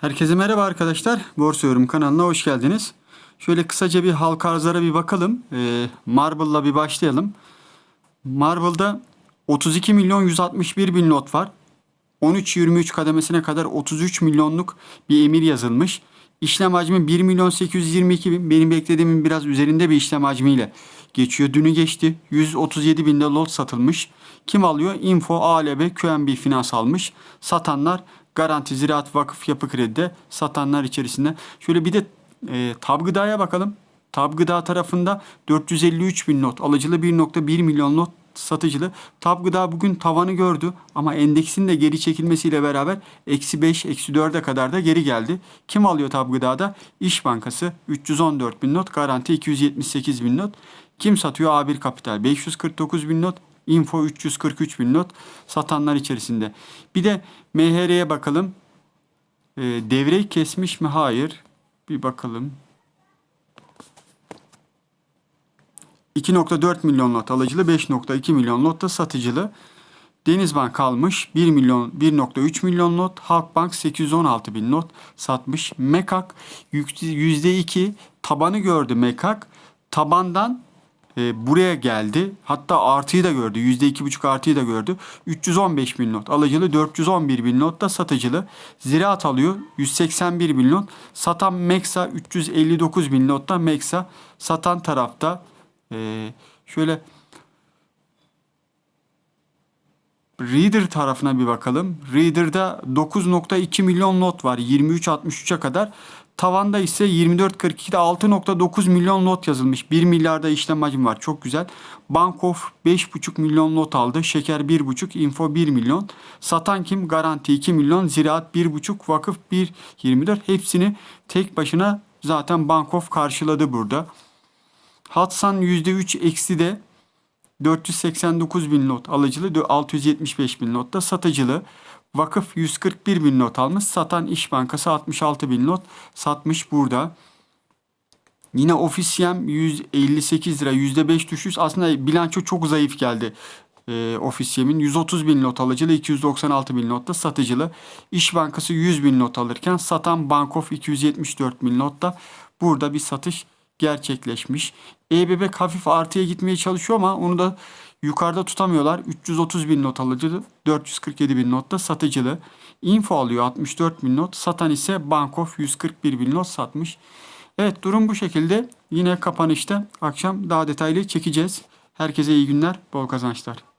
Herkese merhaba arkadaşlar. Borsa Yorum kanalına hoş geldiniz. Şöyle kısaca bir halka arzlara bir bakalım. Ee, Marble'la bir başlayalım. Marble'da 32 milyon 161 bin lot var. 13-23 kademesine kadar 33 milyonluk bir emir yazılmış. İşlem hacmi 1 milyon 822 bin. Benim beklediğimin biraz üzerinde bir işlem hacmiyle geçiyor. Dünü geçti. 137 binde lot satılmış. Kim alıyor? Info, ALB, QNB Finans almış. Satanlar Garanti Ziraat Vakıf Yapı Kredi'de satanlar içerisinde. Şöyle bir de e, Tab Gıda'ya bakalım. Tab Gıda tarafında 453 bin not. Alıcılı 1.1 milyon not satıcılı. Tab Gıda bugün tavanı gördü ama endeksin de geri çekilmesiyle beraber eksi 5, eksi 4'e kadar da geri geldi. Kim alıyor Tab Gıda'da? İş Bankası 314 bin not. Garanti 278 bin not. Kim satıyor? A1 Kapital 549 bin not. Info 343 bin not satanlar içerisinde. Bir de MHR'ye bakalım. E, devreyi kesmiş mi? Hayır. Bir bakalım. 2.4 milyon lot alıcılı, 5.2 milyon lot da satıcılı. Denizbank kalmış 1 milyon 1.3 milyon lot. Halkbank 816 bin lot satmış. Mekak %2 tabanı gördü Mekak. Tabandan e, buraya geldi. Hatta artıyı da gördü. %2,5 artıyı da gördü. 315 bin not alıcılı, 411 bin not da satıcılı. Ziraat alıyor 181 bin not. Satan Meksa 359 bin notta Meksa. Satan tarafta e, şöyle Reader tarafına bir bakalım. Reader'da 9.2 milyon lot var 23.63'e kadar. Tavanda ise 24.42'de 6.9 milyon lot yazılmış. 1 milyarda işlem hacmi var. Çok güzel. Bankof 5.5 milyon lot aldı. Şeker 1.5, Info 1 milyon. Satan kim? Garanti 2 milyon. Ziraat 1.5, Vakıf 1.24. Hepsini tek başına zaten Bankof karşıladı burada. Hatsan %3 eksi de 489 bin not alıcılı 675 bin not da satıcılı. Vakıf 141 bin not almış. Satan İş Bankası 66 bin not satmış burada. Yine Ofisiyem 158 lira %5 düşüş. Aslında bilanço çok zayıf geldi. E, Ofisiyem'in 130 bin not alıcılı 296 bin not da satıcılı. İş Bankası 100 bin not alırken satan Bankof 274 bin not da burada bir satış gerçekleşmiş. EBB hafif artıya gitmeye çalışıyor ama onu da yukarıda tutamıyorlar. 330 bin not alıcılı, 447 bin not da satıcılı. Info alıyor 64 bin not, satan ise Bankof 141 bin not satmış. Evet durum bu şekilde. Yine kapanışta akşam daha detaylı çekeceğiz. Herkese iyi günler, bol kazançlar.